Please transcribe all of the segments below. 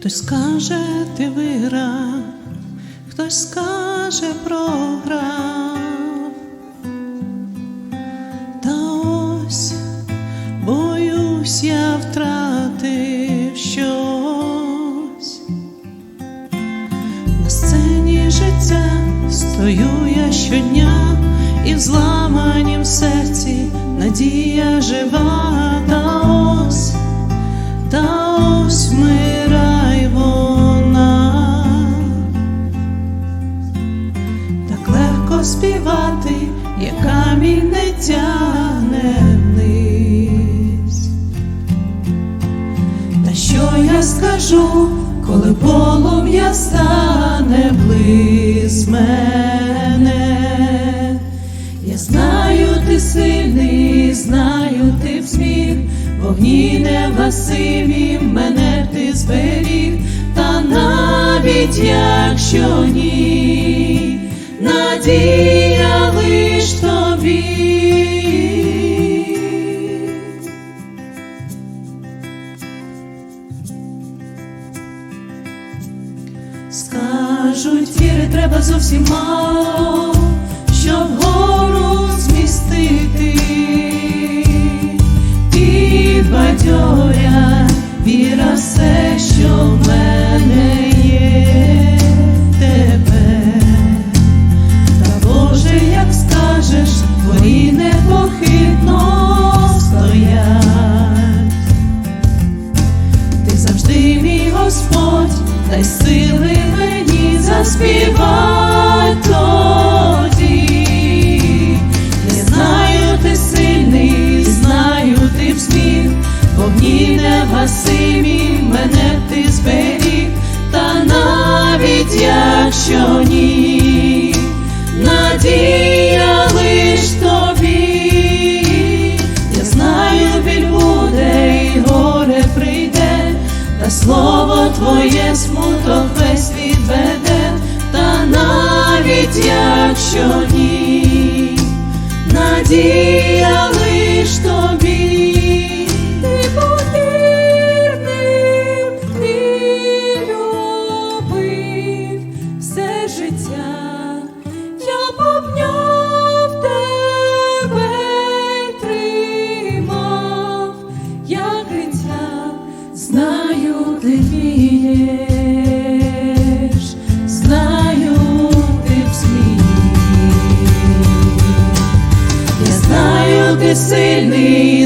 Хтось скаже, ти виграв, хтось скаже, програв. Та ось боюсь, я втратив щось. На сцені життя стою я щодня, і в зламанім серці надія жива, та ось, та ось вмирай співати, як камінь не тягне вниз. Та що я скажу, коли полум'я стане близ мене? Я знаю, ти сильний, знаю, ти зміг, вогні не гасиві, мене ти зберіг, та навіть якщо ні, надія Скажуть, віри треба зовсім мало, щоб гору змістити, підбадьоря віра все, що в мене є тепер. Та Боже, як скажеш, твої непохитно стоять. Ти завжди мій Господь, дай сили тоді. Я знаю, ти сильний, знаю, ти зміг, вогні невгасимі, мене ти зберіг, та навіть якщо ні, надія лиш тобі. Я знаю, буде горе прийде, та слово твоє смуток надія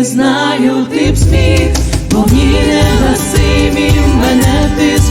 знаю, ти б сміх, зміг, вогні негасимі, мене ти